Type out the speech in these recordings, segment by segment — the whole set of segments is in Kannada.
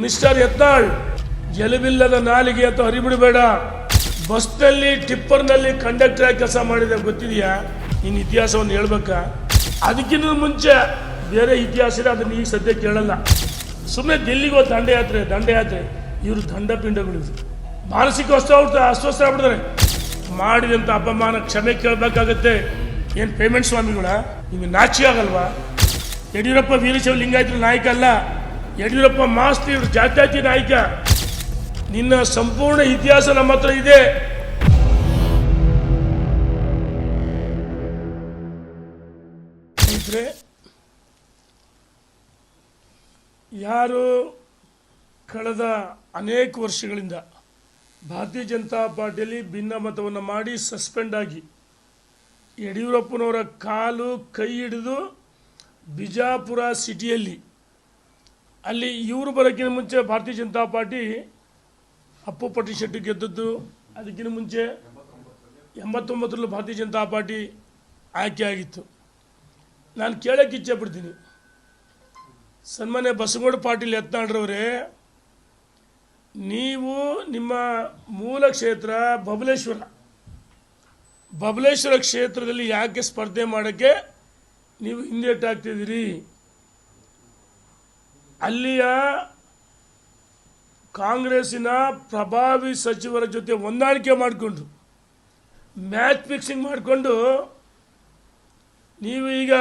ಮಿಸ್ಟರ್ ಯತ್ನಾಳ್ ಎಲುಬಿಲ್ಲದ ನಾಲಿಗೆ ಅಂತ ಹರಿಬಿಡಬೇಡ. ಬಸ್ನಲ್ಲಿ, ಟಿಪ್ಪರ್ನಲ್ಲಿ ಕಂಡಕ್ಟರ್ ಆಗಿ ಕೆಲಸ ಮಾಡಿದೆ, ಗೊತ್ತಿದೆಯಾ? ನಿನ್ನ ಇತಿಹಾಸವನ್ನು ಹೇಳ್ಬೇಕಾ? ಅದಕ್ಕಿಂತ ಮುಂಚೆ ಬೇರೆ ಇತಿಹಾಸ ಇದೆ, ಅದನ್ನ ಈಗ ಸದ್ಯ ಕೇಳಲ್ಲ. ಸುಮ್ಮನೆ ದಿಲ್ಲಿಗೋ ದಂಡಯಾತ್ರೆ ದಂಡಯಾತ್ರೆ, ಇವರು ದಂಡಪಿಂಡಗಳು. ಮಾನಸಿಕ ಅಸ್ವಸ್ಥ ಅಸ್ವಸ್ಥ ಆಗ್ಬಿಡ್ತಾರೆ. ಮಾಡಿದಂಥ ಅಪಮಾನ, ಕ್ಷಮೆ ಕೇಳಬೇಕಾಗತ್ತೆ. ಏನು ಪೇಮೆಂಟ್ ಸ್ವಾಮಿಗಳ? ನಿಮಗೆ ನಾಚಿ ಆಗಲ್ವಾ? ಯಡಿಯೂರಪ್ಪ, ವೀರಶೈವ ಲಿಂಗಾಯತ್ರ ನಾಯಕ ಅಲ್ಲ. ಯಡಿಯೂರಪ್ಪ ಮಾಸ್ತಿ ಇವರು ಜಾತ್ಯಾತಿ ನಾಯಕ. ನಿನ್ನ ಸಂಪೂರ್ಣ ಇತಿಹಾಸ ನಮ್ಮ ಹತ್ರ ಇದೆ. ಯಾರು ಕಳೆದ ಅನೇಕ ವರ್ಷಗಳಿಂದ ಭಾರತೀಯ ಜನತಾ ಪಾರ್ಟಿಯಲ್ಲಿ ಭಿನ್ನಮತವನ್ನು ಮಾಡಿ ಸಸ್ಪೆಂಡ್ ಆಗಿ ಯಡಿಯೂರಪ್ಪನವರ ಕಾಲು ಕೈ ಹಿಡಿದು ಬಿಜಾಪುರ ಸಿಟಿಯಲ್ಲಿ ಅಲ್ಲಿ ಇವರು ಬರೋಕ್ಕಿಂತ ಮುಂಚೆ ಭಾರತೀಯ ಜನತಾ ಪಾರ್ಟಿ ಅಪ್ಪು ಪಟ್ಟಿ ಶೆಟ್ಟಿ ಗೆದ್ದದ್ದು. ಅದಕ್ಕಿಂತ ಮುಂಚೆ ಎಂಬತ್ತೊಂಬತ್ತರಲ್ಲೂ ಭಾರತೀಯ ಜನತಾ ಪಾರ್ಟಿ ಆಯ್ಕೆ ಆಗಿತ್ತು. ನಾನು ಕೇಳೋಕ್ಕೆ ಇಚ್ಛೆ ಪಡ್ತೀನಿ. ಸನ್ಮಾನ್ಯ ಬಸವಗೌಡ ಪಾಟೀಲ್ ಯತ್ನಾಳ್ರವರೇ, ನೀವು ನಿಮ್ಮ ಮೂಲ ಕ್ಷೇತ್ರ ಬಬಲೇಶ್ವರ. ಬಬಲೇಶ್ವರ ಕ್ಷೇತ್ರದಲ್ಲಿ ಯಾಕೆ ಸ್ಪರ್ಧೆ ಮಾಡೋಕ್ಕೆ ನೀವು ಹಿಂದೇಟಾಗ್ತಿದ್ದೀರಿ ಅಲ್ಲಿಯ ಕಾಂಗ್ರೆಸ್ಸಿನ ಪ್ರಭಾವಿ ಸಚಿವರ ಜೊತೆ ಹೊಂದಾಣಿಕೆ ಮಾಡಿಕೊಂಡು, ಮ್ಯಾಚ್ ಫಿಕ್ಸಿಂಗ್ ಮಾಡಿಕೊಂಡು, ನೀವು ಈಗ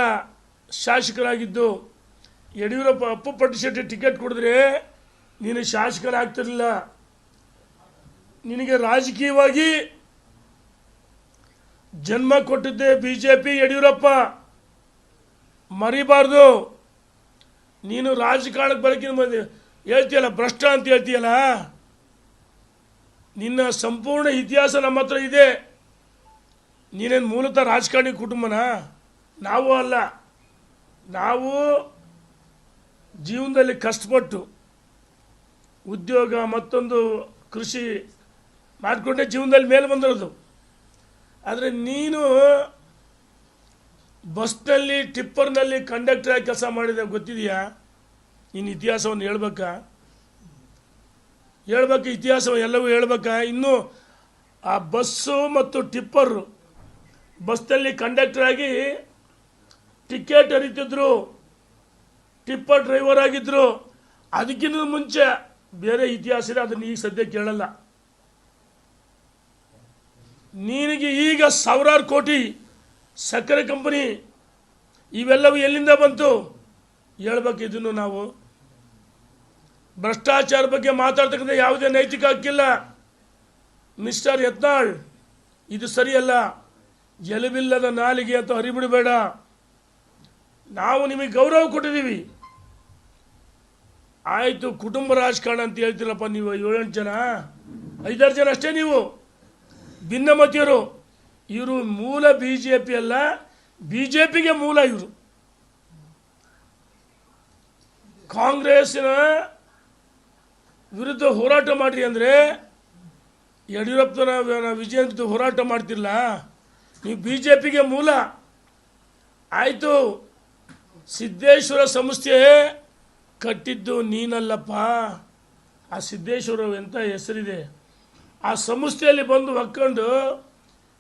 ಶಾಸಕರಾಗಿದ್ದು, ಯಡಿಯೂರಪ್ಪ ಅಪ್ಪು ಪಟ್ಟಿಶೆಟ್ಟಿ ಟಿಕೆಟ್ ಕೊಡಿದ್ರೆ ನೀನು ಶಾಸಕರಾಗ್ತಿರಲಿಲ್ಲ. ನಿನಗೆ ರಾಜಕೀಯವಾಗಿ ಜನ್ಮ ಕೊಟ್ಟಿದ್ದೆ ಬಿ ಜೆ ಪಿ ಯಡಿಯೂರಪ್ಪ. ಮರಿಬಾರ್ದು. ನೀನು ರಾಜಕಾರಣಕ್ಕೆ ಬಳಕೆ ಹೇಳ್ತೀಯಲ್ಲ, ಭ್ರಷ್ಟ ಅಂತ ಹೇಳ್ತೀಯಲ್ಲ? ನಿನ್ನ ಸಂಪೂರ್ಣ ಇತಿಹಾಸ ನಮ್ಮ ಹತ್ರ ಇದೆ. ನೀನೇನು ಮೂಲತಃ ರಾಜಕಾರಣಿ ಕುಟುಂಬನ? ನಾವು ಅಲ್ಲ. ನಾವು ಜೀವನದಲ್ಲಿ ಕಷ್ಟಪಟ್ಟು ಉದ್ಯೋಗ ಮತ್ತೊಂದು ಕೃಷಿ ಮಾಡಿಕೊಂಡೇ ಜೀವನದಲ್ಲಿ ಮೇಲೆ ಬಂದಿರೋದು. ಆದರೆ ನೀನು ಬಸ್ನಲ್ಲಿ, ಟಿಪ್ಪರ್ನಲ್ಲಿ ಕಂಡಕ್ಟರ್ ಆಗಿ ಕೆಲಸ ಮಾಡಿದೆ, ಗೊತ್ತಿದೆಯಾ? ಇನ್ನು ಇತಿಹಾಸವನ್ನು ಹೇಳ್ಬೇಕಾ? ಹೇಳ್ಬೇಕು ಇತಿಹಾಸ ಎಲ್ಲವೂ ಹೇಳ್ಬೇಕಾ? ಇನ್ನು ಆ ಬಸ್ಸು ಮತ್ತು ಟಿಪ್ಪರು ಬಸ್ನಲ್ಲಿ ಕಂಡಕ್ಟರ್ ಆಗಿ ಟಿಕೆಟ್ ಹರಿತಿದ್ರು ಟಿಪ್ಪರ್ ಡ್ರೈವರ್ ಆಗಿದ್ರು. ಅದಕ್ಕಿಂತ ಮುಂಚೆ ಬೇರೆ ಇತಿಹಾಸ ಇದೆ, ಅದನ್ನ ಈಗ ಸದ್ಯ ಕೇಳಲ್ಲ. ನಿನಗೆ ಈಗ ಸಾವಿರಾರು ಕೋಟಿ ಸಕ್ಕರೆ ಕಂಪನಿ, ಇವೆಲ್ಲವೂ ಎಲ್ಲಿಂದ ಬಂತು? ಹೇಳ್ಬೇಕು ಇದನ್ನು ನಾವು. ಭ್ರಷ್ಟಾಚಾರ ಬಗ್ಗೆ ಮಾತಾಡ್ತಕ್ಕಂಥ ಯಾವುದೇ ನೈತಿಕ ಹಕ್ಕಿಲ್ಲ. ಮಿಸ್ಟರ್ ಯತ್ನಾಳ್, ಇದು ಸರಿಯಲ್ಲ. ಎಲುಬಿಲ್ಲದ ನಾಲಿಗೆ ಅಂತ ಹರಿಬಿಡಬೇಡ. ನಾವು ನಿಮಗೆ ಗೌರವ ಕೊಟ್ಟಿದ್ದೀವಿ. ಆಯಿತು, ಕುಟುಂಬ ರಾಜಕಾರಣ ಅಂತ ಹೇಳ್ತೀರಪ್ಪ ನೀವು ಏಳೆಂಟು ಜನ. ಐದಾರು ಜನ ಅಷ್ಟೇ ನೀವು. ಭಿನ್ನಮತಿಯರು. ಇವರು ಮೂಲ ಬಿ ಜೆ ಪಿ ಅಲ್ಲ ಬಿ ಜೆ ಪಿಗೆ ಮೂಲ ಇವರು. ಕಾಂಗ್ರೆಸ್ಸಿನ ವಿರುದ್ಧ ಹೋರಾಟ ಮಾಡಿರಿ ಅಂದರೆ ಯಡಿಯೂರಪ್ಪನ ವಿಜಯಂತ ಹೋರಾಟ ಮಾಡ್ತಿರಲ್ಲ ನೀವು ಬಿ ಜೆ ಪಿಗೆ ಮೂಲ. ಆಯಿತು, ಸಿದ್ದೇಶ್ವರ ಸಂಸ್ಥೆ ಕಟ್ಟಿದ್ದು ನೀನಲ್ಲಪ್ಪ. ಆ ಸಿದ್ದೇಶ್ವರ ಎಂಥ ಹೆಸರಿದೆ? ಆ ಸಂಸ್ಥೆಯಲ್ಲಿ ಬಂದು ಹೊಕ್ಕೊಂಡು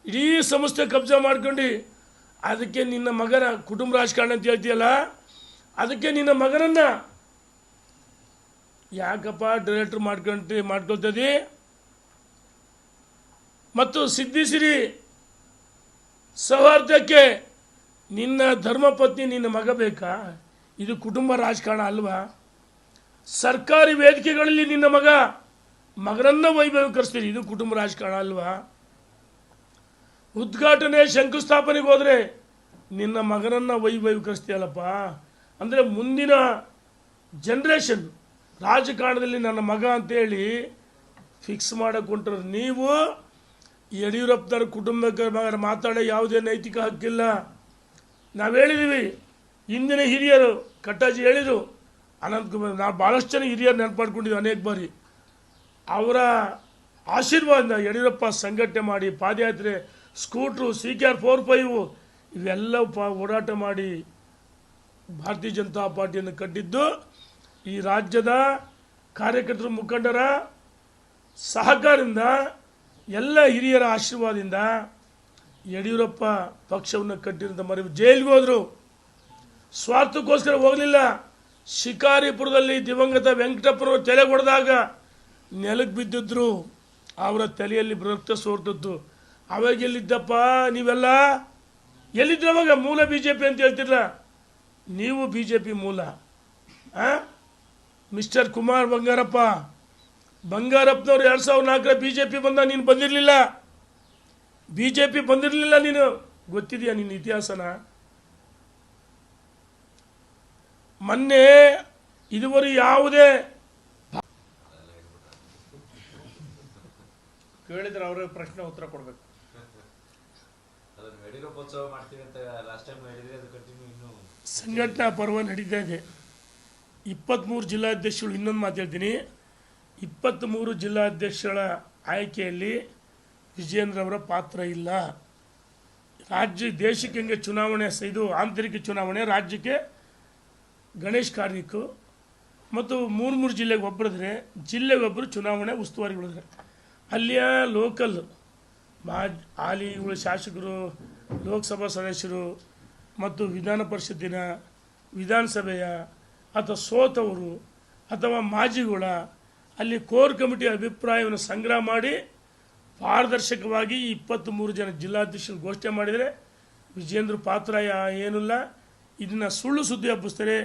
ಇಡೀ ಸಂಸ್ಥೆ ಕಬ್ಜಾ ಮಾಡ್ಕೊಂಡು. ಅದಕ್ಕೆ ನಿನ್ನ ಮಗನ ಕುಟುಂಬ ರಾಜಕಾರಣ ಅಂತ ಹೇಳ್ತೀಯಲ್ಲ, ಅದಕ್ಕೆ ನಿನ್ನ ಮಗನನ್ನು ಯಾಕಪ್ಪ ಡೈರೆಕ್ಟ್ರ್ ಮಾಡ್ಕೊಂತ ಮಾಡ್ಕೊಳ್ತದಿ? ಮತ್ತು ಸಿದ್ಧಿಸಿರಿ ಸೌಹಾರ್ದಕ್ಕೆ ನಿನ್ನ ಧರ್ಮಪತ್ನಿ ನಿನ್ನ ಮಗ ಬೇಕಾ? ಇದು ಕುಟುಂಬ ರಾಜಕಾರಣ ಅಲ್ವಾ? ಸರ್ಕಾರಿ ವೇದಿಕೆಗಳಲ್ಲಿ ನಿನ್ನ ಮಗ ಮಗನನ್ನ ವೈಭವೀಕರಿಸ್ತೀರಿ. ಇದು ಕುಟುಂಬ ರಾಜಕಾರಣ ಅಲ್ವಾ? ಉದ್ಘಾಟನೆ ಶಂಕುಸ್ಥಾಪನೆಗೆ ಹೋದರೆ ನಿನ್ನ ಮಗನನ್ನು ವೈಭವೀಕರಿಸ್ತೀಯಲ್ಲಪ್ಪ ಅಂದರೆ ಮುಂದಿನ ಜನ್ರೇಷನ್ ರಾಜಕಾರಣದಲ್ಲಿ ನನ್ನ ಮಗ ಅಂತೇಳಿ ಫಿಕ್ಸ್ ಮಾಡೋಕೆ ಹೊಂಟ್ರೆ ನೀವು ಯಡಿಯೂರಪ್ಪನವ್ರ ಕುಟುಂಬಕ್ಕೆ ಮಾತಾಡೋ ಯಾವುದೇ ನೈತಿಕ ಹಕ್ಕಿಲ್ಲ. ನಾವು ಹೇಳಿದ್ದೀವಿ ಹಿಂದಿನ ಹಿರಿಯರು, ಕಟ್ಟಾಜಿ ಹೇಳಿದರು ಅನಂತಕುಮಾರ್ ನಾವು ಭಾಳಷ್ಟು ಜನ ಹಿರಿಯರು ನೆನಪು ಮಾಡ್ಕೊಂಡಿದ್ದೀವಿ ಅನೇಕ ಬಾರಿ. ಅವರ ಆಶೀರ್ವಾದ ಯಡಿಯೂರಪ್ಪ ಸಂಘಟನೆ ಮಾಡಿ ಪಾದಯಾತ್ರೆ scooter, C K R four five ಇವೆಲ್ಲ ಪ ಓಡಾಟ ಮಾಡಿ ಭಾರತೀಯ ಜನತಾ ಪಾರ್ಟಿಯನ್ನು ಕಟ್ಟಿದ್ದು ಈ ರಾಜ್ಯದ ಕಾರ್ಯಕರ್ತರು ಮುಖಂಡರ ಸಹಕಾರದಿಂದ ಎಲ್ಲ ಹಿರಿಯರ ಆಶೀರ್ವಾದದಿಂದ ಯಡಿಯೂರಪ್ಪ ಪಕ್ಷವನ್ನು ಕಟ್ಟಿರೋದು ಮರಿ ಜೈಲಿಗೆ ಹೋದರು. ಸ್ವಾರ್ಥಕ್ಕೋಸ್ಕರ ಹೋಗಲಿಲ್ಲ. ಶಿಕಾರಿಪುರದಲ್ಲಿ ದಿವಂಗತ ವೆಂಕಟಪ್ಪನವರು ತಲೆ ಹೊಡೆದಾಗ ನೆಲಕ್ಕೆ ಬಿದ್ದಿದ್ರು. ಅವರ ತಲೆಯಲ್ಲಿ ರಕ್ತ ಸೋರ್ತದ್ದು ಅವಾಗ ಎಲ್ಲಿದ್ದಪ್ಪ ನೀವೆಲ್ಲ? ಎಲ್ಲಿದ್ರು ಅವಾಗ ಮೂಲ ಬಿ ಜೆ ಪಿ ಅಂತ ಹೇಳ್ತಿರಲ್ಲ ನೀವು ಬಿ ಜೆ ಪಿ ಮೂಲ? ಮಿಸ್ಟರ್ ಕುಮಾರ್ ಬಂಗಾರಪ್ಪ. ಬಂಗಾರಪ್ಪನವ್ರು ಎರಡು ಸಾವಿರದ ನಾಲ್ಕರ ಬಿ ಜೆ ಪಿ ಬಂದ ನೀನು ಬಂದಿರಲಿಲ್ಲ. ಬಿ ಜೆ ಪಿ ಬಂದಿರಲಿಲ್ಲ ನೀನು. ಗೊತ್ತಿದೆಯಾ ನಿನ್ನ ಇತಿಹಾಸನ? ಮೊನ್ನೆ ಇದುವರೆಗೆ ಯಾವುದೇ ಕೇಳಿದ್ರೆ ಅವರ ಪ್ರಶ್ನೆ ಉತ್ತರ ಕೊಡ್ಬೇಕು ಅದನ್ನ ಯಡಿಯೂರಪ್ಪೋತ್ಸವ ಮಾಡ್ತೀವಿ ಅಂತ ಲಾಸ್ಟ್ ಟೈಮ್ ಹೇಳಿದ್ರೆ ಅದು ಕಂಟಿನ್ಯೂ ಇನ್ನು ಸಂಘಟನಾ ಪರ್ವ ನಡೀತಾ ಇದೆ. ಇಪ್ಪತ್ತ್ಮೂರು ಜಿಲ್ಲಾಧ್ಯಕ್ಷಗಳು ಇನ್ನೊಂದು ಮಾತಾಡ್ತೀನಿ ಇಪ್ಪತ್ತ್ಮೂರು ಜಿಲ್ಲಾಧ್ಯಕ್ಷಗಳ ಆಯ್ಕೆಯಲ್ಲಿ ವಿಜೇಂದ್ರ ಅವರ ಪಾತ್ರ ಇಲ್ಲ. ರಾಜ್ಯ ದೇಶಕ್ಕೆ ಹೆಂಗೆ ಚುನಾವಣೆ ಇದು ಆಂತರಿಕ ಚುನಾವಣೆ, ರಾಜ್ಯಕ್ಕೆ ಗಣೇಶ್ ಕಾರ್ಣಿಕ್ ಮತ್ತು ಮೂರು ಮೂರು ಜಿಲ್ಲೆಗೆ ಒಬ್ಬರಿದ್ರೆ ಜಿಲ್ಲೆಗೊಬ್ಬರು ಚುನಾವಣೆ ಉಸ್ತುವಾರಿಗಳಿದ್ರೆ ಅಲ್ಲಿಯ ಲೋಕಲ್ ಮಾ ಹಾಲಿಗಳು ಶಾಸಕರು ಲೋಕಸಭಾ ಸದಸ್ಯರು ಮತ್ತು ವಿಧಾನ ಪರಿಷತ್ತಿನ ವಿಧಾನಸಭೆಯ ಅಥವಾ ಸೋತವರು ಅಥವಾ ಮಾಜಿಗಳ ಅಲ್ಲಿ ಕೋರ್ ಕಮಿಟಿ ಅಭಿಪ್ರಾಯವನ್ನು ಸಂಗ್ರಹ ಮಾಡಿ ಪಾರದರ್ಶಕವಾಗಿ ಇಪ್ಪತ್ತ್ಮೂರು ಜನ ಜಿಲ್ಲಾಧ್ಯಕ್ಷರು ಘೋಷಣೆ ಮಾಡಿದರೆ ವಿಜೇಂದ್ರ ಪಾತ್ರ ಏನಿಲ್ಲ, ಇದನ್ನು ಸುಳ್ಳು ಸುದ್ದಿ ಹಬ್ಬಿಸ್ತಾರೆ.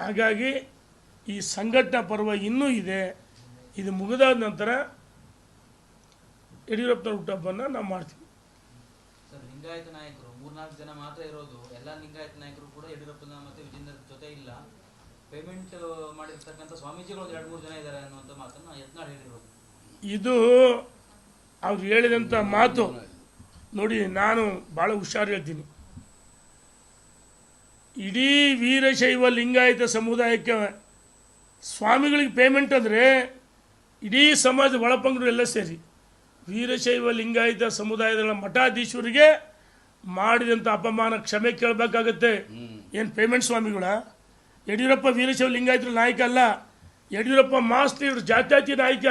ಹಾಗಾಗಿ ಈ ಸಂಘಟನಾ ಪರ್ವ ಇನ್ನೂ ಇದೆ. ಇದು ಮುಗಿದಾದ ನಂತರ ಯಡಿಯೂರಪ್ಪನವ್ರ ಹುಟ್ಟಹಬ್ಬನ ನಾವು ಮಾಡ್ತೀವಿ. ಸರ್ ಲಿಂಗಾಯತ ನಾಯಕರು ಮೂರ್ನಾಲ್ಕು ಜನ ಮಾತ್ರ ಇರೋದು. ಎಲ್ಲ ಲಿಂಗಾಯತ ನಾಯಕರು ಕೂಡ ಯಡಿಯೂರಪ್ಪನ ಮತ್ತೆ ವಿಜೇಂದ್ರ ಜೊತೆ ಇಲ್ಲ. ಪೇಮೆಂಟ್ ಮಾಡಿರ್ತಕ್ಕಂಥ ಸ್ವಾಮೀಜಿಗಳು ಒಂದು ಎರಡು ಮೂರು ಜನ ಇದ್ದಾರೆ ಅನ್ನುವಂಥ ಮಾತನ್ನ ಯತ್ನಾಳ್ ಹೇಳಿರೋದು. ಇದು ಅವ್ರು ಹೇಳಿದಂಥ ಮಾತು ನೋಡಿ ನಾನು ಭಾಳ ಹುಷಾರು ಹೇಳ್ತೀನಿ. ಇಡೀ ವೀರಶೈವ ಲಿಂಗಾಯತ ಸಮುದಾಯಕ್ಕೆ ಸ್ವಾಮಿಗಳಿಗೆ ಪೇಮೆಂಟ್ ಅಂದರೆ ಇಡೀ ಸಮಾಜ ಒಳಪಂಗರು ಎಲ್ಲ ಸೇರಿ. ವೀರಶೈವ ಲಿಂಗಾಯತ ಸಮುದಾಯದ ಮಠಾಧೀಶರಿಗೆ ಮಾಡಿದಂಥ ಅಪಮಾನ ಕ್ಷಮೆ ಕೇಳಬೇಕಾಗತ್ತೆ. ಏನು ಪೇಮೆಂಟ್ ಸ್ವಾಮಿಗಳ? ಯಡಿಯೂರಪ್ಪ ವೀರಶೈವ ಲಿಂಗಾಯತರ ನಾಯಕ ಅಲ್ಲ. ಯಡಿಯೂರಪ್ಪ ಮಾಸ್ತಿ ಇವರು ಜಾತ್ಯಾತಿ ನಾಯಕ.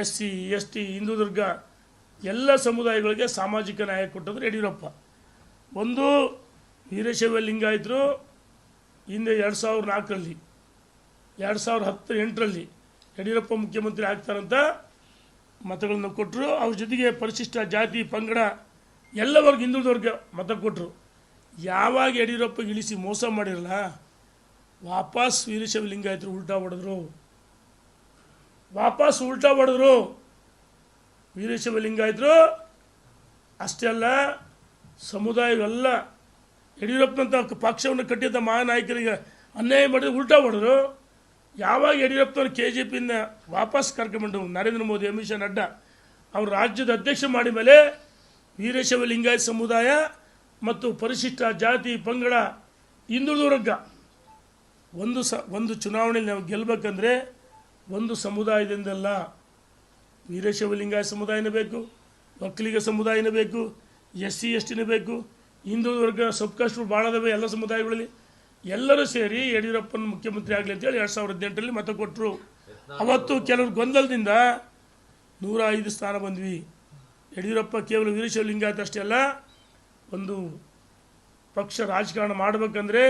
ಎಸ್ ಸಿ, ಎಸ್ ಟಿ ಎಲ್ಲ ಸಮುದಾಯಗಳಿಗೆ ಸಾಮಾಜಿಕ ನ್ಯಾಯ ಕೊಟ್ಟಂದ್ರೆ ಯಡಿಯೂರಪ್ಪ. ಒಂದು ವೀರಶೈವ ಲಿಂಗಾಯತರು ಹಿಂದೆ ಎರಡು ಸಾವಿರದ ನಾಲ್ಕರಲ್ಲಿ, ಎರಡು ಸಾವಿರದ ಹತ್ತು ಎಂಟರಲ್ಲಿ ಯಡಿಯೂರಪ್ಪ ಮುಖ್ಯಮಂತ್ರಿ ಆಗ್ತಾರಂತ ಮತಗಳನ್ನು ಕೊಟ್ಟರು ಅವ್ರ ಜೊತೆಗೆ ಪರಿಶಿಷ್ಟ ಜಾತಿ, ಪಂಗಡ ಎಲ್ಲ ವರ್ಗ ಹಿಂದುಳಿದವ್ರಿಗೆ ಮತ ಕೊಟ್ಟರು ಯಾವಾಗ ಯಡಿಯೂರಪ್ಪ ಇಳಿಸಿ ಮೋಸ ಮಾಡಿರಲ್ಲ, ವಾಪಸ್ ವೀರಶೈವ ಲಿಂಗಾಯತರು ಉಲ್ಟಾ ಹೊಡೆದ್ರು. ವಾಪಸ್ ಉಲ್ಟಾ ಹೊಡೆದ್ರು. ವೀರಶೈವ ಲಿಂಗಾಯತರು ಅಷ್ಟೇ ಅಲ್ಲ ಸಮುದಾಯವೆಲ್ಲ ಯಡಿಯೂರಪ್ಪನಂತ ಪಕ್ಷವನ್ನು ಕಟ್ಟಿದ್ದ ಮಹಾನಾಯಕರಿಗೆ ಅನ್ಯಾಯ ಮಾಡಿದ್ರು ಉಲ್ಟಾ ಹೊಡೆದ್ರು. ಯಾವಾಗ ಯಡಿಯೂರಪ್ಪನವ್ರು ಕೆ ಜಿ ಪಿನ ವಾಪಸ್ ಕರ್ಕೊಂಡು ನರೇಂದ್ರ ಮೋದಿ, ಅಮಿತ್ ಶಾ, ನಡ್ಡಾ. ಅವರು ರಾಜ್ಯದ ಅಧ್ಯಕ್ಷ ಮಾಡಿದ ಮೇಲೆ ವೀರಶೈವ ಲಿಂಗಾಯತ ಸಮುದಾಯ ಮತ್ತು ಪರಿಶಿಷ್ಟ ಜಾತಿ, ಪಂಗಡ ಹಿಂದುಳಿದ ವರ್ಗ. ಒಂದು ಸ, ಒಂದು ಚುನಾವಣೆಯಲ್ಲಿ ನಾವು ಗೆಲ್ಲಬೇಕಂದ್ರೆ ಒಂದು ಸಮುದಾಯದಿಂದಲ್ಲ. ವೀರಶೈವ ಲಿಂಗಾಯತ ಸಮುದಾಯನೇ ಬೇಕು, ಒಕ್ಕಲಿಗ ಸಮುದಾಯನೇ ಬೇಕು, ಎಸ್ ಸಿ, ಎಸ್ ಟಿನೇ ಬೇಕು ಹಿಂದುಳಿದ ವರ್ಗ ಸಬ್ಕಾಸ್ಟ್ಗಳು ಭಾಳ ಅದಾವೆ ಎಲ್ಲ ಸಮುದಾಯಗಳಲ್ಲಿ. ಎಲ್ಲರೂ ಸೇರಿ ಯಡಿಯೂರಪ್ಪನ ಮುಖ್ಯಮಂತ್ರಿ ಆಗಲಿ ಅಂತೇಳಿ ಎರಡು ಸಾವಿರದ ಹದಿನೆಂಟರಲ್ಲಿ ಮತ ಕೊಟ್ಟರು ಅವತ್ತು ಕೆಲವರು ಗೊಂದಲದಿಂದ ನೂರ ಐದು ಸ್ಥಾನ ಬಂದ್ವಿ. ಯಡಿಯೂರಪ್ಪ ಕೇವಲ ವೀರಶೈವ ಲಿಂಗಾಯತ ಅಷ್ಟೇ ಅಲ್ಲ ಒಂದು ಪಕ್ಷ ರಾಜಕಾರಣ ಮಾಡಬೇಕಂದ್ರೆ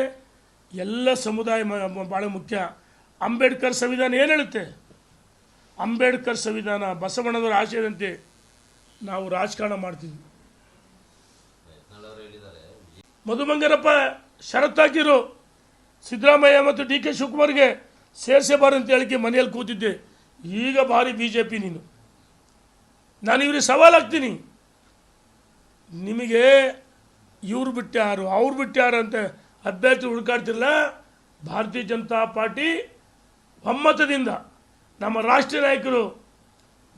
ಎಲ್ಲ ಸಮುದಾಯ ಭಾಳ ಮುಖ್ಯ. ಅಂಬೇಡ್ಕರ್ ಸಂವಿಧಾನ ಏನು ಹೇಳುತ್ತೆ? ಅಂಬೇಡ್ಕರ್ ಸಂವಿಧಾನ ಬಸವಣ್ಣನವರ ಆಶಯದಂತೆ ನಾವು ರಾಜಕಾರಣ ಮಾಡ್ತಿದ್ವಿ. ಮಧುಮಂಗರಪ್ಪ ಷರತ್ತಾಕಿರು ಸಿದ್ದರಾಮಯ್ಯ ಮತ್ತು ಡಿ ಕೆ ಶಿವಕುಮಾರ್ಗೆ ಸೇರಿಸಬಾರ್ದು ಅಂತ ಹೇಳಿಕೆ ಮನೆಯಲ್ಲಿ ಕೂತಿದ್ದೆ. ಈಗ ಭಾರಿ ಬಿ ಜೆ ಪಿ ನೀನು. ನಾನು ಇವ್ರಿಗೆ ಸವಾಲಾಗ್ತೀನಿ ನಿಮಗೆ ಇವ್ರು ಬಿಟ್ಟ್ಯಾರು ಅವ್ರು ಬಿಟ್ಟ್ಯಾರು ಅಂತ ಅಭ್ಯರ್ಥಿ ಹುಡುಕಾಡ್ತಿರಲ್ಲ ಭಾರತೀಯ ಜನತಾ ಪಾರ್ಟಿ ಒಮ್ಮತದಿಂದ ನಮ್ಮ ರಾಷ್ಟ್ರೀಯ ನಾಯಕರು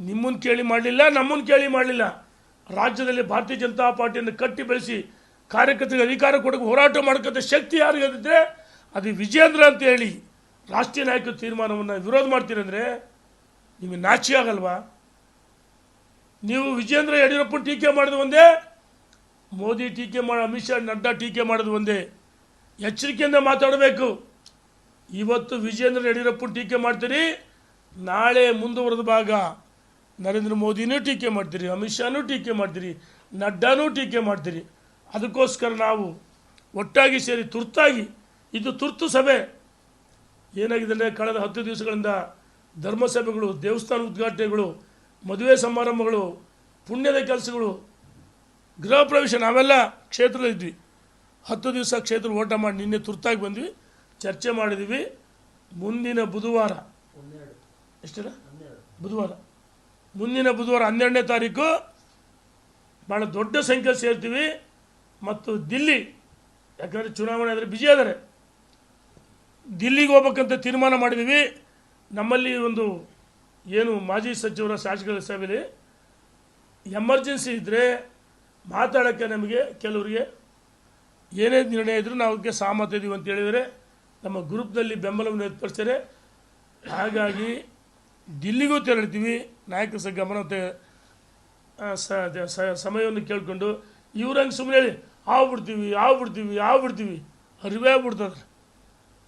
ನಿಮ್ಮನ್ನು ಕೇಳಿ ಮಾಡಲಿಲ್ಲ ನಮ್ಮನ್ನು ಕೇಳಿ ಮಾಡಲಿಲ್ಲ. ರಾಜ್ಯದಲ್ಲಿ ಭಾರತೀಯ ಜನತಾ ಪಾರ್ಟಿಯನ್ನು ಕಟ್ಟಿ ಬೆಳೆಸಿ ಕಾರ್ಯಕರ್ತರಿಗೆ ಅಧಿಕಾರ ಕೊಡಕ್ಕೆ ಹೋರಾಟ ಮಾಡೋಕ್ಕಂಥ ಶಕ್ತಿ ಯಾರಿಗಿದ್ರೆ ಅದು ವಿಜೇಂದ್ರ ಅಂತ ಹೇಳಿ ರಾಷ್ಟ್ರೀಯ ನಾಯಕರ ತೀರ್ಮಾನವನ್ನು ವಿರೋಧ ಮಾಡ್ತೀರಂದರೆ ನಿಮಗೆ ನಾಚಿ ಆಗಲ್ವಾ? ನೀವು ವಿಜೇಂದ್ರ ಯಡಿಯೂರಪ್ಪನ ಟೀಕೆ ಮಾಡೋದು ಒಂದೇ, ಮೋದಿ ಟೀಕೆ ಮಾಡಿ, ಅಮಿತ್ ಶಾ, ನಡ್ಡಾ ಟೀಕೆ ಮಾಡೋದು ಒಂದೇ. ಎಚ್ಚರಿಕೆಯಿಂದ ಮಾತಾಡಬೇಕು. ಇವತ್ತು ವಿಜೇಂದ್ರ ಯಡಿಯೂರಪ್ಪನ ಟೀಕೆ ಮಾಡ್ತೀರಿ, ನಾಳೆ ಮುಂದುವರೆದ ಭಾಗ ನರೇಂದ್ರ ಮೋದಿನೂ ಟೀಕೆ ಮಾಡ್ತೀರಿ, ಅಮಿತ್ ಶಾನೂ ಟೀಕೆ ಮಾಡ್ತೀರಿ, ನಡ್ಡಾನೂ ಟೀಕೆ ಮಾಡ್ತೀರಿ. ಅದಕ್ಕೋಸ್ಕರ ನಾವು ಒಟ್ಟಾಗಿ ಸೇರಿ ತುರ್ತಾಗಿ ಇದು ತುರ್ತು ಸಭೆ. ಏನಾಗಿದೆ ಅಂದರೆ ಕಳೆದ ಹತ್ತು ದಿವಸಗಳಿಂದ ಧರ್ಮಸಭೆಗಳು, ದೇವಸ್ಥಾನ ಉದ್ಘಾಟನೆಗಳು, ಮದುವೆ ಸಮಾರಂಭಗಳು, ಪುಣ್ಯದ ಕೆಲಸಗಳು, ಗೃಹ ಪ್ರವೇಶ, ನಾವೆಲ್ಲ ಕ್ಷೇತ್ರದಲ್ಲಿದ್ವಿ ಹತ್ತು ದಿವಸ ಕ್ಷೇತ್ರ ಓಟ ಮಾಡಿ ನಿನ್ನೆ ತುರ್ತಾಗಿ ಬಂದ್ವಿ, ಚರ್ಚೆ ಮಾಡಿದ್ವಿ. ಮುಂದಿನ ಬುಧವಾರ. ಎಷ್ಟರ? ಬುಧವಾರ. ಮುಂದಿನ ಬುಧವಾರ ಹನ್ನೆರಡನೇ ತಾರೀಕು ಭಾಳ ದೊಡ್ಡ ಸಂಖ್ಯೆ ಸೇರ್ತೀವಿ. ಮತ್ತು ದಿಲ್ಲಿ, ಯಾಕಂದರೆ ಚುನಾವಣೆ ಆದರೆ ಬಿಜಿ ಆದರೆ ದಿಲ್ಲಿಗೆ ಹೋಗ್ಬೇಕಂತ ತೀರ್ಮಾನ ಮಾಡಿದ್ದೀವಿ ನಮ್ಮಲ್ಲಿ ಒಂದು ಏನು ಮಾಜಿ ಸಚಿವರ ಶಾಸಕರ ಸಭೆಯಲ್ಲಿ ಎಮರ್ಜೆನ್ಸಿ ಇದ್ದರೆ ಮಾತಾಡೋಕ್ಕೆ ನಮಗೆ ಕೆಲವರಿಗೆ ಏನೇ ನಿರ್ಣಯ ಇದ್ದರೂ ನಾವು ಅದಕ್ಕೆ ಸಹಮತ ಇದ್ದೀವಿ ಅಂತ ಹೇಳಿದರೆ ನಮ್ಮ ಗ್ರೂಪ್ನಲ್ಲಿ ಬೆಂಬಲವನ್ನು ವ್ಯಕ್ತಪಡಿಸ್ತಾರೆ ಹಾಗಾಗಿ ದಿಲ್ಲಿಗೂ ತೆರಳ್ತೀವಿ. ನಾಯಕ ಸಹ ಗಮನ ಸಮಯವನ್ನು ಕೇಳಿಕೊಂಡು. ಇವ್ರಂಗೆ ಸುಮ್ಮನೆ ಹೇಳಿ ಹಾವು ಬಿಡ್ತೀವಿ ಹಾವು ಬಿಡ್ತೀವಿ ಅರಿವೇ ಬಿಡ್ತದೆ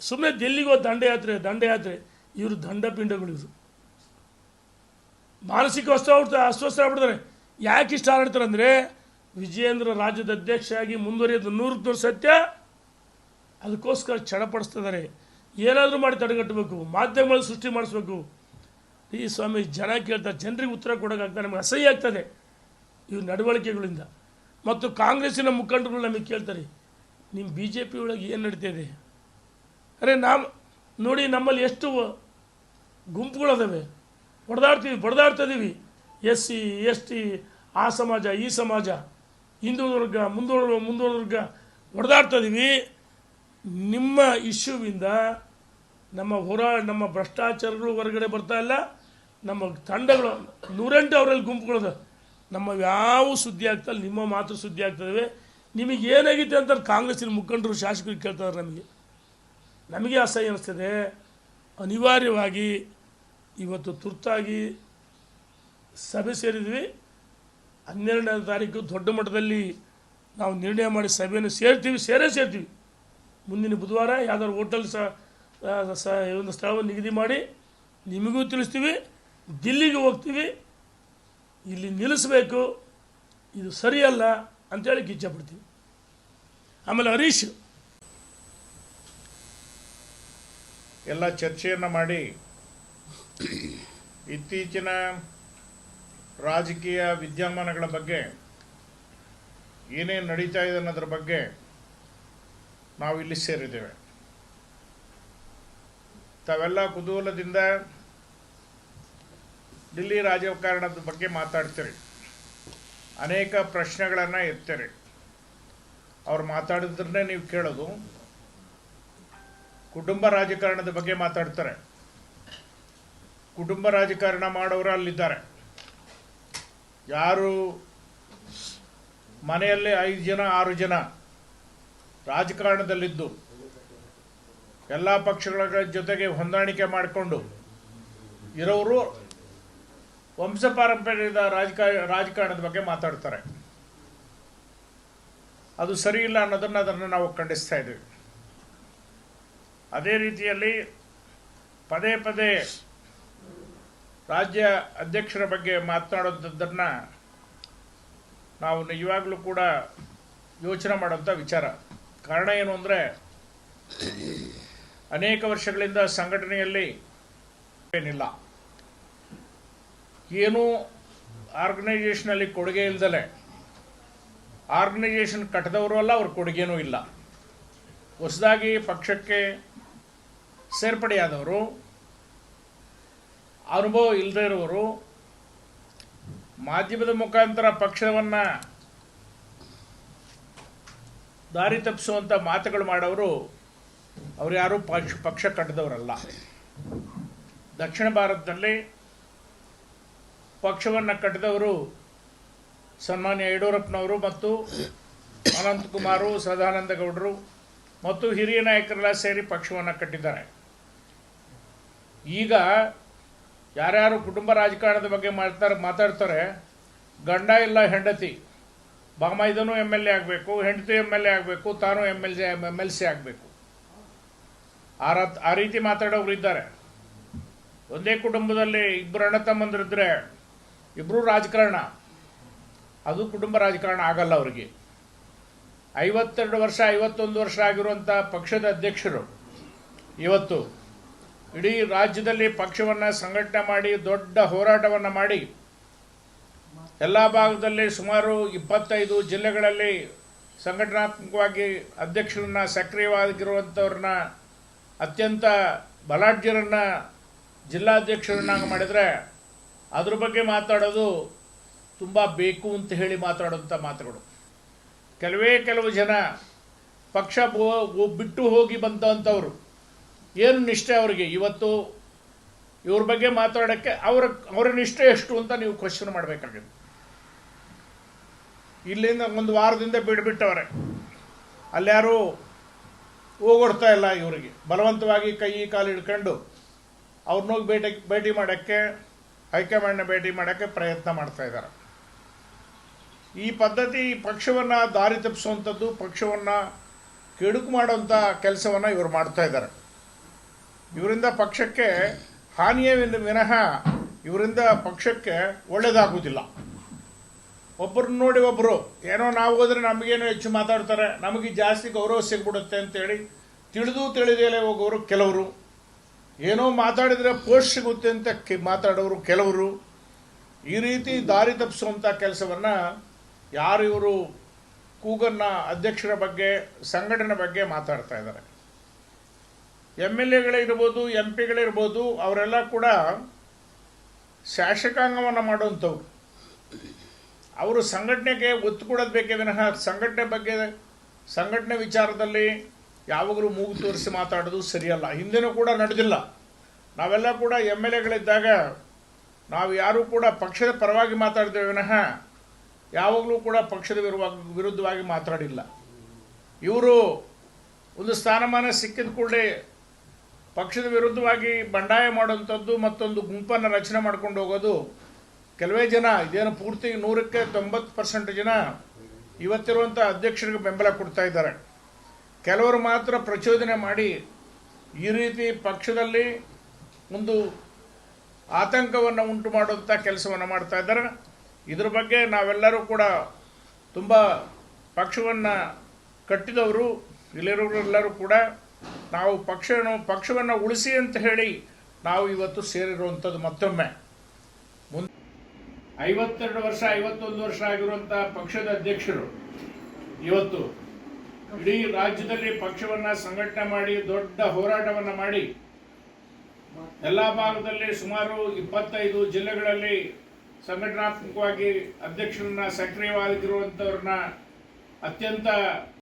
ಸುಮ್ಮನೆ ದಿಲ್ಲಿಗೋ ದಂಡಯಾತ್ರೆ ದಂಡಯಾತ್ರೆ. ಇವರು ದಂಡಪಿಂಡಗಳು ಇವರು ಮಾನಸಿಕ ಅಸ್ವಸ್ಥ ಅಸ್ವಸ್ಥ ಆಗ್ಬಿಡ್ತಾರೆ. ಯಾಕೆ ಇಷ್ಟ ಆಡ್ತಾರೆ ಅಂದರೆ, ವಿಜಯೇಂದ್ರ ರಾಜ್ಯದ ಅಧ್ಯಕ್ಷರಾಗಿ ಮುಂದುವರಿಯೋದು ನೂರಕ್ಕೆ ನೂರು ಸತ್ಯ, ಅದಕ್ಕೋಸ್ಕರ ಚಡಪಡಿಸ್ತಿದ್ದಾರೆ. ಏನಾದರೂ ಮಾಡಿ ತಡೆಗಟ್ಟಬೇಕು ಮಾಧ್ಯಮಗಳು ಸೃಷ್ಟಿ ಮಾಡಿಸ್ಬೇಕು. ಈ ಸ್ವಾಮಿ ಜನ ಕೇಳ್ತಾರೆ, ಜನರಿಗೆ ಉತ್ತರ ಕೊಡೋಕ್ಕಾಗ್ತದೆ ನಮಗೆ ಅಸಹ್ಯ ಆಗ್ತದೆ ಇವ್ರ ನಡವಳಿಕೆಗಳಿಂದ. ಮತ್ತು ಕಾಂಗ್ರೆಸ್ಸಿನ ಮುಖಂಡರುಗಳು ನಮಗೆ ಕೇಳ್ತಾರೆ ನಿಮ್ಮ ಬಿ ಜೆ ಪಿ ಒಳಗೆ ಏನು ನಡೀತಿದೆ ಅರೆ ನಾವು ನೋಡಿ ನಮ್ಮಲ್ಲಿ ಎಷ್ಟು ಗುಂಪುಗಳದಾವೆ. ಹೊಡೆದಾಡ್ತೀವಿ, ಬಡ್ದಾಡ್ತಾ ಇದೀವಿ. ಎಸ್ ಸಿ, ಎಸ್ ಟಿ, ಆ ಸಮಾಜ, ಈ ಸಮಾಜ ಹಿಂದೂ ವರ್ಗ, ಮುಂದುವರ್ಗ ಹೊಡೆದಾಡ್ತಿದ್ದೀವಿ ನಿಮ್ಮ ಇಶ್ಯೂವಿಂದ ನಮ್ಮ ಹೋರಾ, ನಮ್ಮ ಭ್ರಷ್ಟಾಚಾರಗಳು ಹೊರಗಡೆ ಬರ್ತಾ ಇಲ್ಲ. ನಮ್ಮ ತಂಡಗಳು, ನೂರೆಂಟು ಅವರಲ್ಲಿ ಗುಂಪುಗಳದ ನಮ್ಮ ಯಾವ ಸುದ್ದಿ ಆಗ್ತಾ ಇಲ್ಲ, ನಿಮ್ಮ ಮಾತ್ರ ಸುದ್ದಿ ಆಗ್ತದವೆ ನಿಮಗೆ ಏನಾಗಿದೆ ಅಂತ ಕಾಂಗ್ರೆಸ್ಸಿನ ಮುಖಂಡರು, ಶಾಸಕರು ಕೇಳ್ತಾರೆ ನಮಗೆ. ನಮಗೆ ಅಸಹ್ಯ ಅನಿಸ್ತದೆ ಅನಿವಾರ್ಯವಾಗಿ ಇವತ್ತು ತುರ್ತಾಗಿ ಸಭೆ ಸೇರಿದ್ವಿ. ಹನ್ನೆರಡನೇ ತಾರೀಕು ದೊಡ್ಡ ಮಟ್ಟದಲ್ಲಿ ನಾವು ನಿರ್ಣಯ ಮಾಡಿ ಸಭೆಯನ್ನು ಸೇರ್ತೀವಿ, ಸೇರೇ ಸೇರ್ತೀವಿ. ಮುಂದಿನ ಬುಧವಾರ ಯಾವ್ದಾದ್ರು ಹೋಟೆಲ್ ಸ, ಒಂದು ಸ್ಥಳವನ್ನು ನಿಗದಿ ಮಾಡಿ ನಿಮಗೂ ತಿಳಿಸ್ತೀವಿ, ದಿಲ್ಲಿಗೆ ಹೋಗ್ತೀವಿ. ಇಲ್ಲಿ ನಿಲ್ಲಿಸಬೇಕು. ಇದು ಸರಿಯಲ್ಲ ಅಂತೇಳಿ ಗಿಚ್ಚಪಡ್ತೀವಿ ಆಮೇಲೆ ಹರೀಶ್ ಎಲ್ಲ ಚರ್ಚೆಯನ್ನು ಮಾಡಿ ಇತ್ತೀಚಿನ ರಾಜಕೀಯ ವಿದ್ಯಮಾನಗಳ ಬಗ್ಗೆ ಏನೇನು ನಡೀತಾ ಇದೆ ಅನ್ನೋದ್ರ ಬಗ್ಗೆ ನಾವು ಇಲ್ಲಿ ಸೇರಿದ್ದೇವೆ. ತಾವೆಲ್ಲ ಕುತೂಹಲದಿಂದ ದಿಲ್ಲಿ ರಾಜಕಾರಣದ ಬಗ್ಗೆ ಮಾತಾಡ್ತೀರಿ. ಅನೇಕ ಪ್ರಶ್ನೆಗಳನ್ನು ಎತ್ತೀರಿ. ಅವ್ರು ಮಾತಾಡಿದ್ರನ್ನೇ ನೀವು ಕೇಳೋದು. ಕುಟುಂಬ ರಾಜಕಾರಣದ ಬಗ್ಗೆ ಮಾತಾಡ್ತಾರೆ. ಕುಟುಂಬ ರಾಜಕಾರಣ ಮಾಡೋರು ಅಲ್ಲಿದ್ದಾರೆ. ಯಾರು ಮನೆಯಲ್ಲೇ ಐದು ಜನ, ಆರು ಜನ ರಾಜಕಾರಣದಲ್ಲಿದ್ದು ಎಲ್ಲ ಪಕ್ಷಗಳ ಜೊತೆಗೆ ಹೊಂದಾಣಿಕೆ ಮಾಡಿಕೊಂಡು ಇರೋರು ವಂಶ ಪಾರಂಪರ್ಯದ ರಾಜಕಾರ ರಾಜಕಾರಣದ ಬಗ್ಗೆ ಮಾತಾಡ್ತಾರೆ. ಅದು ಸರಿ ಇಲ್ಲ ಅನ್ನೋದನ್ನು ಅದನ್ನು ನಾವು ಖಂಡಿಸ್ತಾ ಇದ್ದೀವಿ. ಅದೇ ರೀತಿಯಲ್ಲಿ ಪದೇ ಪದೇ ರಾಜ್ಯ ಅಧ್ಯಕ್ಷರ ಬಗ್ಗೆ ಮಾತನಾಡುವಂಥದ್ದನ್ನು ನಾವು ನಿಜವಾಗಲೂ ಕೂಡ ಯೋಚನೆ ಮಾಡುವಂಥ ವಿಚಾರ. ಕಾರಣ ಏನು ಅಂದರೆ, ಅನೇಕ ವರ್ಷಗಳಿಂದ ಸಂಘಟನೆಯಲ್ಲಿ ಏನಿಲ್ಲ. ಏನೂ ಆರ್ಗನೈಜೇಷನಲ್ಲಿ ಕೊಡುಗೆ ಇಲ್ದಲೆ ಆರ್ಗನೈಜೇಷನ್ ಕಟ್ಟದವರು ಅಲ್ಲ, ಅವ್ರ ಕೊಡುಗೆನೂ ಇಲ್ಲ. ಹೊಸದಾಗಿ ಪಕ್ಷಕ್ಕೆ ಸೇರ್ಪಡೆಯಾದವರು, ಅನುಭವ ಇಲ್ಲದೇ ಇರುವವರು ಮಾಧ್ಯಮದ ಮುಖಾಂತರ ಪಕ್ಷವನ್ನು ದಾರಿ ತಪ್ಪಿಸುವಂಥ ಮಾತುಗಳು ಮಾಡೋರು ಅವ್ರು ಯಾರೂ ಪಕ್ಷ ಪಕ್ಷ ಕಟ್ಟಿದವರಲ್ಲ. ದಕ್ಷಿಣ ಭಾರತದಲ್ಲಿ ಪಕ್ಷವನ್ನು ಕಟ್ಟಿದವರು ಸನ್ಮಾನ್ಯ ಯಡಿಯೂರಪ್ಪನವರು ಮತ್ತು ಅನಂತಕುಮಾರು ಸದಾನಂದ ಗೌಡರು ಮತ್ತು ಹಿರಿಯ ನಾಯಕರೆಲ್ಲ ಸೇರಿ ಪಕ್ಷವನ್ನು ಕಟ್ಟಿದ್ದಾರೆ. ಈಗ ಯಾರ್ಯಾರು ಕುಟುಂಬ ರಾಜಕಾರಣದ ಬಗ್ಗೆ ಮಾಡ್ತಾರೆ, ಮಾತಾಡ್ತಾರೆ, ಗಂಡ ಇಲ್ಲ, ಹೆಂಡತಿ ಬಾಮಾಯ್ದನೂ ಎಂ ಎಲ್ ಎ ಆಗಬೇಕು, ಹೆಂಡತಿ ಎಂ ಎಲ್ ಎ ಆಗಬೇಕು, ತಾನು M L M L C ಆಗಬೇಕು. ಆ ರತ್, ಆ ರೀತಿ ಮಾತಾಡೋರು ಇದ್ದಾರೆ. ಒಂದೇ ಕುಟುಂಬದಲ್ಲಿ ಇಬ್ಬರು ಅಣ್ಣ ತಮ್ಮಂದಿರಿದ್ರೆ ಇಬ್ಬರು ರಾಜಕಾರಣ. ಅದು ಕುಟುಂಬ ರಾಜಕಾರಣ ಆಗಲ್ಲ ಅವರಿಗೆ. ಐವತ್ತೆರಡು ವರ್ಷ, ಐವತ್ತೊಂದು ವರ್ಷ ಆಗಿರುವಂಥ ಪಕ್ಷದ ಅಧ್ಯಕ್ಷರು ಇವತ್ತು ಇಡೀ ರಾಜ್ಯದಲ್ಲಿ ಪಕ್ಷವನ್ನು ಸಂಘಟನೆ ಮಾಡಿ, ದೊಡ್ಡ ಹೋರಾಟವನ್ನು ಮಾಡಿ, ಎಲ್ಲ ಭಾಗದಲ್ಲಿ ಸುಮಾರು ಇಪ್ಪತ್ತೈದು ಜಿಲ್ಲೆಗಳಲ್ಲಿ ಸಂಘಟನಾತ್ಮಕವಾಗಿ ಅಧ್ಯಕ್ಷರನ್ನ ಸಕ್ರಿಯವಾಗಿರುವಂಥವ್ರನ್ನ ಅತ್ಯಂತ ಬಲಾಢ್ಯರನ್ನ ಜಿಲ್ಲಾಧ್ಯಕ್ಷರನ್ನಾಗಿ ಮಾಡಿದರೆ ಅದ್ರ ಬಗ್ಗೆ ಮಾತಾಡೋದು ತುಂಬ ಬೇಕು ಅಂತ ಹೇಳಿ ಮಾತಾಡುವಂಥ ಮಾತುಗಳು. ಕೆಲವೇ ಕೆಲವು ಜನ ಪಕ್ಷ ಬಿಟ್ಟು ಹೋಗಿ ಬಂದಂಥವ್ರು ಏನು ನಿಷ್ಠೆ ಅವರಿಗೆ? ಇವತ್ತು ಇವ್ರ ಬಗ್ಗೆ ಮಾತಾಡೋಕ್ಕೆ ಅವರ ಅವರ ನಿಷ್ಠೆ ಎಷ್ಟು ಅಂತ ನೀವು ಕ್ವಶನ್ ಮಾಡಬೇಕಾಗಿದೆ. ಇಲ್ಲಿಂದ ಒಂದು ವಾರದಿಂದ ಬಿಡ್ಬಿಟ್ಟವ್ರೆ. ಅಲ್ಯಾರು ಹೋಗೊಡ್ತಾ ಇಲ್ಲ ಇವರಿಗೆ. ಬಲವಂತವಾಗಿ ಕೈ ಕಾಲು ಹಿಡ್ಕೊಂಡು ಅವ್ರನ್ನೋಗಿ ಭೇಟಿ ಭೇಟಿ ಮಾಡೋಕ್ಕೆ, ಹೈಕಮಾಂಡ್ನ ಭೇಟಿ ಮಾಡೋಕ್ಕೆ ಪ್ರಯತ್ನ ಮಾಡ್ತಾ ಇದ್ದಾರೆ ಈ ಪದ್ಧತಿ ಪಕ್ಷವನ್ನು ದಾರಿ ತಪ್ಪಿಸುವಂಥದ್ದು, ಪಕ್ಷವನ್ನು ಕೆಡುಕು ಮಾಡುವಂಥ ಕೆಲಸವನ್ನು ಇವರು ಮಾಡ್ತಾ ಇದ್ದಾರೆ ಇವರಿಂದ ಪಕ್ಷಕ್ಕೆ ಹಾನಿಯೇ ವಿನ- ಇವರಿಂದ ಪಕ್ಷಕ್ಕೆ ಒಳ್ಳೇದಾಗುವುದಿಲ್ಲ. ಒಬ್ಬರನ್ನ ನೋಡಿ ಒಬ್ಬರು ಏನೋ ನಾವು ಹೋದರೆ ನಮಗೇನು ಹೆಚ್ಚು ಮಾತಾಡ್ತಾರೆ, ನಮಗೆ ಜಾಸ್ತಿ ಗೌರವ ಸಿಗ್ಬಿಡುತ್ತೆ ಅಂತೇಳಿ ತಿಳಿದು ತಿಳಿದೇಲೆ ಹೋಗೋರು ಕೆಲವರು. ಏನೋ ಮಾತಾಡಿದರೆ ಪೋಸ್ಟ್ ಸಿಗುತ್ತೆ ಅಂತ ಕೆ- ಮಾತಾಡೋರು ಕೆಲವರು. ಈ ರೀತಿ ದಾರಿ ತಪ್ಪಿಸುವಂಥ ಕೆಲಸವನ್ನು ಯಾರು ಇವರು ಕೂಗನ್ನ ಅಧ್ಯಕ್ಷರ ಬಗ್ಗೆ, ಸಂಘಟನೆ ಬಗ್ಗೆ ಮಾತಾಡ್ತಾ ಇದ್ದಾರೆ. ಎಂ ಎಲ್ ಎಗಳಿರ್ಬೋದು ಎಂ ಪಿಗಳಿರ್ಬೋದು ಅವರೆಲ್ಲ ಕೂಡ ಶಾಸಕಾಂಗವನ್ನು ಮಾಡುವಂಥವ್ರು. ಅವರು ಸಂಘಟನೆಗೆ ಒತ್ತು ಕೊಡೋದು ಬೇಕೇ ವಿನಃ ಸಂಘಟನೆ ಬಗ್ಗೆ, ಸಂಘಟನೆ ವಿಚಾರದಲ್ಲಿ ಯಾವಾಗಲೂ ಮೂಗು ತೋರಿಸಿ ಮಾತಾಡೋದು ಸರಿಯಲ್ಲ. ಹಿಂದೆನೂ ಕೂಡ ನಡೆದಿಲ್ಲ. ನಾವೆಲ್ಲ ಕೂಡ ಎಂ ಎಲ್ ಎಗಳಿದ್ದಾಗ ನಾವು ಯಾರೂ ಕೂಡ ಪಕ್ಷದ ಪರವಾಗಿ ಮಾತಾಡಿದ್ದೇವೆ ವಿನಃ ಯಾವಾಗಲೂ ಕೂಡ ಪಕ್ಷದ ವಿರುದ್ಧ ವಿರುದ್ಧವಾಗಿ ಮಾತಾಡಿಲ್ಲ. ಇವರು ಒಂದು ಸ್ಥಾನಮಾನ ಸಿಕ್ಕಿದ ಕೂಡಲೇ ಪಕ್ಷದ ವಿರುದ್ಧವಾಗಿ ಬಂಡಾಯ ಮಾಡುವಂಥದ್ದು ಮತ್ತೊಂದು ಗುಂಪನ್ನು ರಚನೆ ಮಾಡ್ಕೊಂಡು ಹೋಗೋದು. ಕೆಲವೇ ಜನ, ಇದೇನು ಪೂರ್ತಿ ನೂರಕ್ಕೆ ತೊಂಬತ್ತು ಪರ್ಸೆಂಟ್ ಜನ ಇವತ್ತಿರುವಂಥ ಅಧ್ಯಕ್ಷರಿಗೆ ಬೆಂಬಲ ಕೊಡ್ತಾ ಇದ್ದಾರೆ. ಕೆಲವರು ಮಾತ್ರ ಪ್ರಚೋದನೆ ಮಾಡಿ ಈ ರೀತಿ ಪಕ್ಷದಲ್ಲಿ ಒಂದು ಆತಂಕವನ್ನು ಉಂಟು ಮಾಡುವಂಥ ಕೆಲಸವನ್ನು ಮಾಡ್ತಾ ಇದ್ದಾರೆ. ಇದ್ರ ಬಗ್ಗೆ ನಾವೆಲ್ಲರೂ ಕೂಡ ತುಂಬ ಪಕ್ಷವನ್ನು ಕಟ್ಟಿದವರು ಇಲ್ಲಿರೋರೆಲ್ಲರೂ ಕೂಡ ನಾವು ಪಕ್ಷ ಪಕ್ಷವನ್ನು ಉಳಿಸಿ ಅಂತ ಹೇಳಿ ನಾವು ಇವತ್ತು ಸೇರಿರುವಂಥದ್ದು ಮತ್ತೊಮ್ಮೆ. ಮುಂದೆ ಐವತ್ತೆರಡು ವರ್ಷ, ಐವತ್ತೊಂದು ವರ್ಷ ಆಗಿರುವಂಥ ಪಕ್ಷದ ಅಧ್ಯಕ್ಷರು ಇವತ್ತು ಇಡೀ ರಾಜ್ಯದಲ್ಲಿ ಪಕ್ಷವನ್ನು ಸಂಘಟನೆ ಮಾಡಿ, ದೊಡ್ಡ ಹೋರಾಟವನ್ನು ಮಾಡಿ, ಎಲ್ಲ ಭಾಗದಲ್ಲಿ ಸುಮಾರು ಇಪ್ಪತ್ತೈದು ಜಿಲ್ಲೆಗಳಲ್ಲಿ ಸಂಘಟನಾತ್ಮಕವಾಗಿ ಅಧ್ಯಕ್ಷರನ್ನ ಸಕ್ರಿಯವಾಗಿರುವಂಥವ್ರನ್ನ ಅತ್ಯಂತ